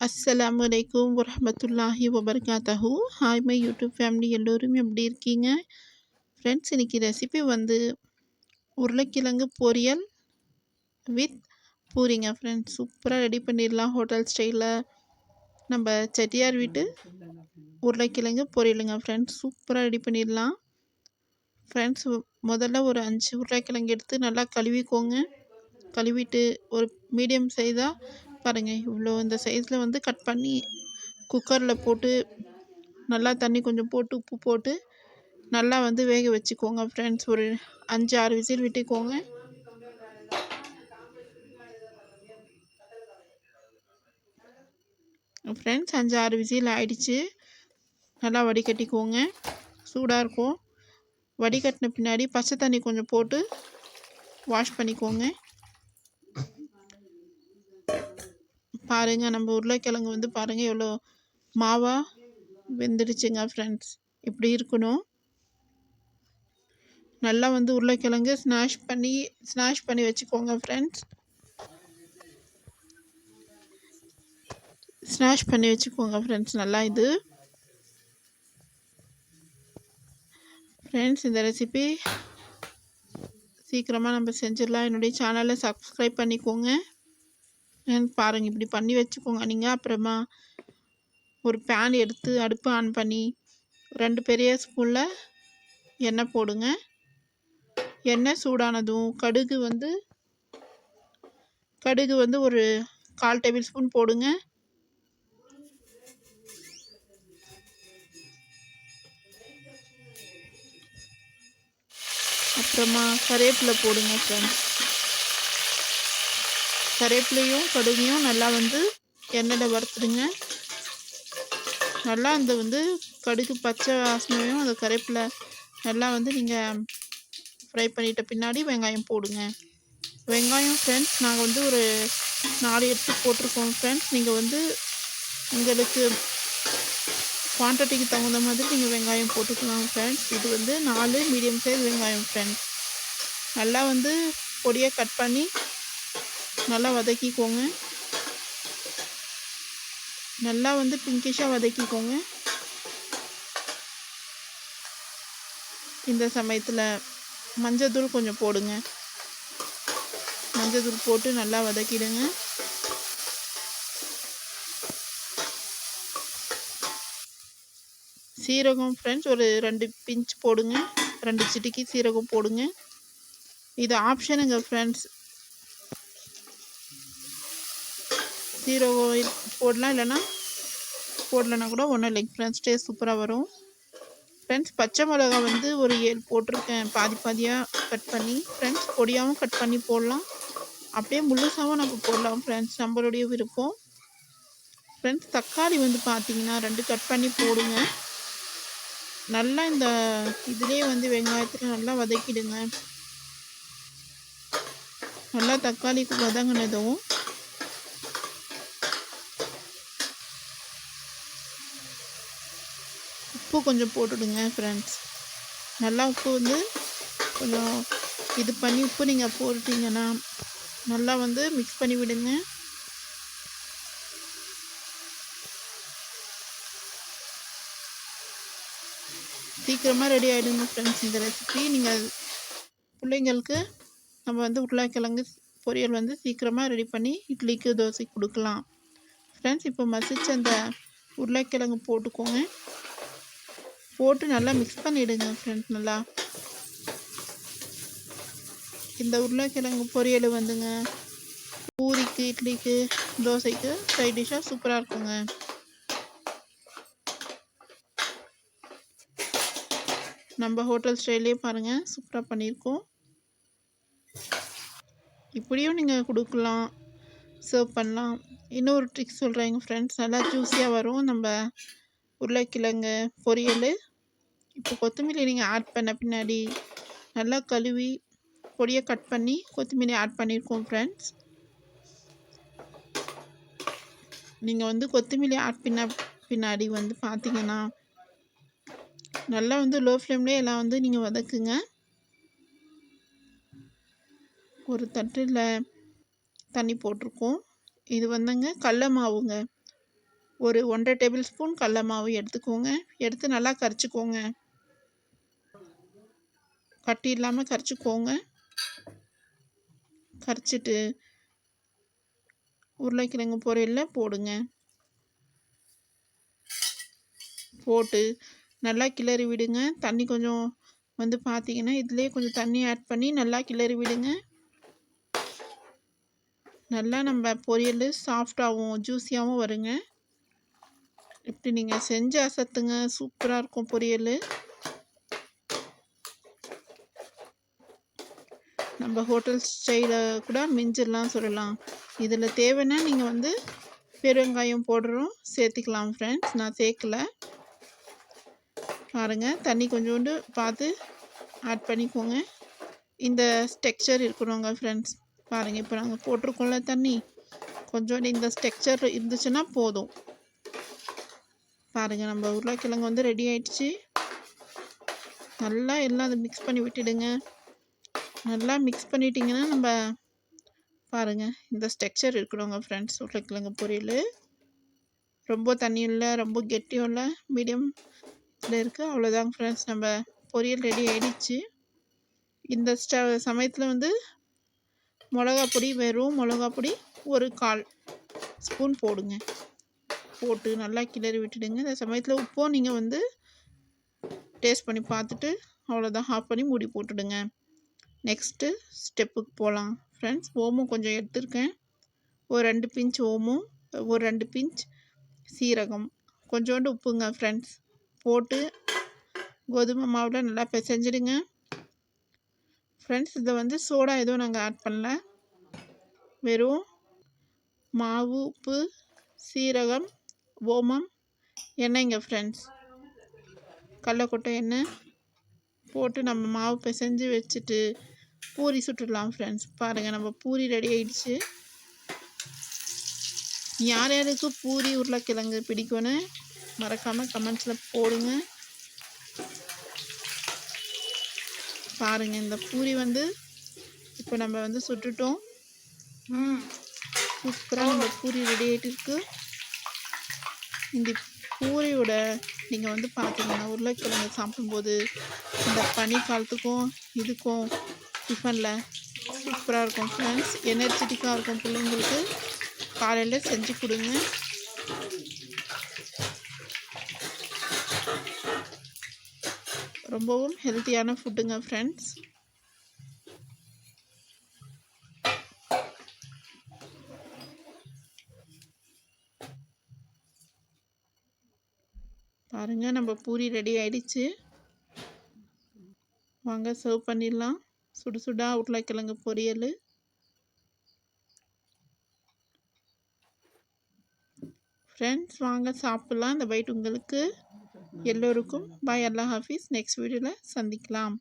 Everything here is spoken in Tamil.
அஸ்ஸலாமு அலைக்கும் வரஹமத்துல்லாஹி வபர்காத்தஹு ஹாய் மை யூடியூப் ஃபேமிலி எல்லோரும் எப்படி இருக்கீங்க? ஃப்ரெண்ட்ஸ் இன்றைக்கி ரெசிபி வந்து உருளைக்கிழங்கு பொரியல் வித் பூரிங்க ஃப்ரெண்ட்ஸ் சூப்பராக ரெடி பண்ணிடலாம் ஹோட்டல் ஸ்டைலில் நம்ம செட்டியார் வீட்டு உருளைக்கிழங்கு பொரியலுங்க ஃப்ரெண்ட்ஸ் சூப்பராக ரெடி பண்ணிடலாம். ஃப்ரெண்ட்ஸ் முதல்ல ஒரு அஞ்சு உருளைக்கிழங்கு எடுத்து நல்லா கழுவிக்கோங்க. கழுவிட்டு ஒரு மீடியம் சைஸாக பாருங்கள் இவ்வளோ இந்த சைஸில் வந்து கட் பண்ணி குக்கரில் போட்டு நல்லா தண்ணி கொஞ்சம் போட்டு உப்பு போட்டு நல்லா வந்து வேக வச்சுக்கோங்க ஃப்ரெண்ட்ஸ் ஒரு அஞ்சு ஆறு விசில் விட்டுக்கோங்க. ஃப்ரெண்ட்ஸ் அஞ்சு ஆறு விசில் ஆயிடுச்சு. நல்லா வடிகட்டிக்கோங்க. சூடாக இருக்கும். வடிகட்டின பின்னாடி பச்சை தண்ணி கொஞ்சம் போட்டு வாஷ் பண்ணிக்கோங்க. பாருங்கள் நம்ம உருளைக்கிழங்கு வந்து பாருங்கள் எவ்வளோ மாவாக வெந்துடுச்சுங்க ஃப்ரெண்ட்ஸ் இப்படி இருக்கணும். நல்லா வந்து உருளைக்கிழங்கு ஸ்நாஷ் பண்ணி ஸ்நாஷ் பண்ணி வச்சுக்கோங்க ஃப்ரெண்ட்ஸ் ஸ்நாஷ் பண்ணி வச்சுக்கோங்க ஃப்ரெண்ட்ஸ் நல்லா இது. ஃப்ரெண்ட்ஸ் இந்த ரெசிபி சீக்கிரமாக நம்ம செஞ்சிடலாம். என்னுடைய சேனலை சப்ஸ்கிரைப் பண்ணிக்கோங்க. பாருங்கள் இப்படி பண்ணி வச்சுக்கோங்க. நீங்கள் அப்புறமா ஒரு பேன் எடுத்து அடுப்பு ஆன் பண்ணி ரெண்டு பெரிய ஸ்பூனில் எண்ணெய் போடுங்க. எண்ணெய் சூடானதும் கடுகு வந்து கடுகு வந்து ஒரு கால் டேபிள் ஸ்பூன் போடுங்க. அப்புறமா கருவேப்பிலை போடுங்க ஃப்ரெண்ட்ஸ் கருவேப்பிலையும் கடுகையும் நல்லா வந்து எண்ணெயில் வறுத்துடுங்க. நல்லா அந்த வந்து கடுகு பச்சை வாசனையும் அந்த கருவேப்பிலை நல்லா வந்து நீங்கள் ஃப்ரை பண்ணிட்ட பின்னாடி வெங்காயம் போடுங்க. வெங்காயம் ஃப்ரெண்ட்ஸ் நாங்கள் வந்து ஒரு நாலு எடுத்து போட்டிருக்கோம் ஃப்ரெண்ட்ஸ் நீங்கள் வந்து உங்களுக்கு குவான்டிட்டிக்கு தகுந்த மாதிரி நீங்கள் வெங்காயம் போட்டுக்கலாம் ஃப்ரெண்ட்ஸ் இது வந்து நாலு மீடியம் சைஸ் வெங்காயம் ஃப்ரெண்ட்ஸ் நல்லா வந்து பொடியாக கட் பண்ணி நல்லா வதக்கிக்கோங்க. நல்லா வந்து பிங்கிஷாக வதக்கிக்கோங்க. இந்த சமயத்தில் மஞ்சத்தூள் கொஞ்சம் போடுங்க. மஞ்சத்தூள் போட்டு நல்லா வதக்கிடுங்க. சீரகம் ஃப்ரெண்ட்ஸ் ஒரு ரெண்டு பிஞ்ச் போடுங்க. ரெண்டு சிட்டிக்கு சீரகம் போடுங்க. இது ஆப்ஷனுங்க ஃப்ரெண்ட்ஸ் ஜீரோ ஆயில் போடலாம் இல்லைன்னா போடலைன்னா கூட ஒன்றும் இல்லைங்க ஃப்ரெண்ட்ஸ் டேஸ்ட் சூப்பராக வரும். ஃப்ரெண்ட்ஸ் பச்சை மிளகா வந்து ஒரு ஏழு போட்டிருக்கேன். பாதி பாதியாக கட் பண்ணி ஃப்ரெண்ட்ஸ் பொடியாகவும் கட் பண்ணி போடலாம். அப்படியே முழுசாகவும் நம்ம போடலாம் ஃப்ரெண்ட்ஸ் நம்மளுடைய விருப்பம். ஃப்ரெண்ட்ஸ் தக்காளி வந்து பார்த்தீங்கன்னா ரெண்டு கட் பண்ணி போடுங்க. நல்லா இந்த இதுலேயே வந்து வெங்காயத்தில் நல்லா வதக்கிடுங்க. நல்லா தக்காளிக்கு வதங்கினதும் உப்பு கொஞ்சம் போட்டுடுங்க ஃப்ரெண்ட்ஸ் நல்லா உப்பு வந்து கொஞ்சம் இது பண்ணி உப்பு நீங்கள் போட்டுட்டிங்கன்னா நல்லா வந்து மிக்ஸ் பண்ணி விடுங்க. சீக்கிரமாக ரெடி ஆகிடுங்க ஃப்ரெண்ட்ஸ் இந்த ரெசிபி நீங்கள் பிள்ளைங்களுக்கு நம்ம வந்து உருளைக்கிழங்கு பொரியல் வந்து சீக்கிரமாக ரெடி பண்ணி இட்லிக்கு தோசைக்கு கொடுக்கலாம். ஃப்ரெண்ட்ஸ் இப்போ மசிச்ச அந்த உருளைக்கிழங்கு போட்டுக்கோங்க. போட்டு நல்லா மிக்ஸ் பண்ணிவிடுங்க ஃப்ரெண்ட்ஸ் நல்லா. இந்த உருளைக்கிழங்கு பொரியல் வந்துங்க. பூரிக்கு இட்லிக்கு தோசைக்கு சைட் டிஷ்ஷாக சூப்பராக இருக்குங்க. நம்ம ஹோட்டல் ஸ்டைல்லே பாருங்கள் சூப்பராக பண்ணியிருக்கோம் இப்படியும் நீங்கள் கொடுக்கலாம் சர்வ் பண்ணலாம். இன்னொரு ட்ரிக் சொல்கிறேங்க ஃப்ரெண்ட்ஸ் நல்லா ஜூஸியாக வரும். நம்ம உருளைக்கிழங்கு பொரியல். இப்போ கொத்தமல்லி நீங்கள் ஆட் பண்ண பின்னாடி நல்லா கழுவி பொடியை கட் பண்ணி கொத்தமல்லி ஆட் பண்ணியிருக்கோம் ஃப்ரெண்ட்ஸ் நீங்கள் வந்து கொத்தமல்லி ஆட் பண்ண பின்னாடி வந்து பார்த்தீங்கன்னா நல்லா வந்து லோ ஃப்ளேம்லேயே எல்லாம் வந்து நீங்கள் வதக்குங்க. ஒரு தட்டில் தண்ணி போட்டிருக்கோம். இது வந்துங்க கடல மாவுங்க. ஒரு ஒன்றரை டேபிள் ஸ்பூன் கடல மாவு எடுத்துக்கோங்க. எடுத்து நல்லா கரைச்சிக்கோங்க. கட்டி இல்லாமல் கரைச்சிக்கோங்க. கரைச்சிட்டு உருளைக்கிழங்கு பொரியலில் போடுங்க. போட்டு நல்லா கிளறி விடுங்க. தண்ணி கொஞ்சம் வந்து பார்த்தீங்கன்னா இதுலேயே கொஞ்சம் தண்ணி ஆட் பண்ணி நல்லா கிளறி விடுங்க. நல்லா நம்ம பொரியல் சாஃப்டாகவும் ஜூஸியாகவும் வருங்க. இப்படி நீங்கள் செஞ்சு அசத்துங்க. சூப்பராக இருக்கும் பொரியல். நம்ம ஹோட்டல் ஸ்டைலில் கூட மிஞ்சிடலாம் சொல்லலாம். இதில் தேவைன்னா நீங்கள் வந்து பெருங்காயம் போடுறோம் சேர்த்துக்கலாம் ஃப்ரெண்ட்ஸ் நான் சேர்க்கல. பாருங்கள் தண்ணி கொஞ்சோண்டு பார்த்து ஆட் பண்ணிக்கோங்க. இந்த ஸ்டெக்சர் இருக்கிறோங்க ஃப்ரெண்ட்ஸ் பாருங்கள் இப்போ நாங்கள் போட்டிருக்கோம்ல தண்ணி. கொஞ்சோண்டு இந்த ஸ்டெக்சர் இருந்துச்சுன்னா போதும். பாருங்கள் நம்ம உருளைக்கிழங்கு வந்து ரெடி ஆயிடுச்சு. நல்லா எல்லாம் அதை மிக்ஸ் பண்ணி விட்டுடுங்க. நல்லா மிக்ஸ் பண்ணிட்டிங்கன்னா நம்ம பாருங்கள் இந்த ஸ்ட்ரக்சர் இருக்கணுங்க ஃப்ரெண்ட்ஸ் உருளைக்கிழங்கு பொரியல் ரொம்ப தண்ணியும் இல்லை ரொம்ப கெட்டியும் இல்லை மீடியம் இதில் இருக்குது அவ்வளோதாங்க ஃப்ரெண்ட்ஸ் நம்ம பொரியல் ரெடி ஆகிடுச்சு இந்த ஸ்ட சமயத்தில் வந்து மிளகா பொடி வெறும் மிளகா பொடி ஒரு கால் ஸ்பூன் போடுங்க. போட்டு நல்லா கிளறி விட்டுடுங்க. இந்த சமயத்தில் உப்பும் நீங்கள் வந்து டேஸ்ட் பண்ணி பார்த்துட்டு அவ்வளோதான் ஆஃப் பண்ணி மூடி போட்டுடுங்க. நெக்ஸ்ட்டு ஸ்டெப்புக்கு போகலாம் ஃப்ரெண்ட்ஸ் ஓமும் கொஞ்சம் எடுத்திருக்கேன். ஒரு ரெண்டு பிஞ்ச் ஓமும் ஒரு ரெண்டு பிஞ்ச் சீரகம். கொஞ்சோண்டு உப்புங்க ஃப்ரெண்ட்ஸ் போட்டு கோதுமை மாவில் நல்லா பிசைஞ்சிடுங்க. ஃப்ரெண்ட்ஸ் இதை வந்து சோடா எதுவும் நாங்கள் ஆட் பண்ணல. வெறும் மாவு உப்பு சீரகம் ஓமம் எண்ணெய்ங்க ஃப்ரெண்ட்ஸ் கடலக்கொட்டை எண்ணெய். போட்டு நம்ம மாவு பிசைஞ்சு வச்சுட்டு பூரி சுட்டுடலாம் ஃப்ரெண்ட்ஸ் பாருங்கள் நம்ம பூரி ரெடி ஆயிடுச்சு. யார் யாருக்கு பூரி உருளைக்கிழங்கு பிடிக்கும்னு மறக்காமல் கமெண்ட்ஸில் போடுங்க. பாருங்கள் இந்த பூரி வந்து இப்போ நம்ம வந்து சுட்டுட்டோம். சூப்பராக நம்ம பூரி ரெடி ஆகிட்டு இருக்கு. இந்த பூரியோட நீங்கள் வந்து பார்த்தீங்கன்னா உருளைக்கிழங்கு சாப்பிடும்போது இந்த பனி காலத்துக்கும் இதுக்கும் டிஃபனில் சூப்பராக இருக்கும். ஃப்ரெண்ட்ஸ் எனர்ஜெட்டிக்காக இருக்கும் பிள்ளைங்களுக்கு. காலையில் செஞ்சு கொடுங்க. ரொம்பவும் ஹெல்த்தியான ஃபுட்டுங்க ஃப்ரெண்ட்ஸ் பாருங்கள் நம்ம பூரி ரெடி ஆயிடுச்சு. வாங்க சர்வ் பண்ணிடலாம். சுடு சுடாக உருளைக்கிழங்கு பொரியல். ஃப்ரெண்ட்ஸ் வாங்க சாப்பிட்லாம். இந்த பைட் உங்களுக்கு எல்லோருக்கும். பாய் அல்லா ஹாஃபீஸ். நெக்ஸ்ட் வீடியோவில் சந்திக்கலாம்.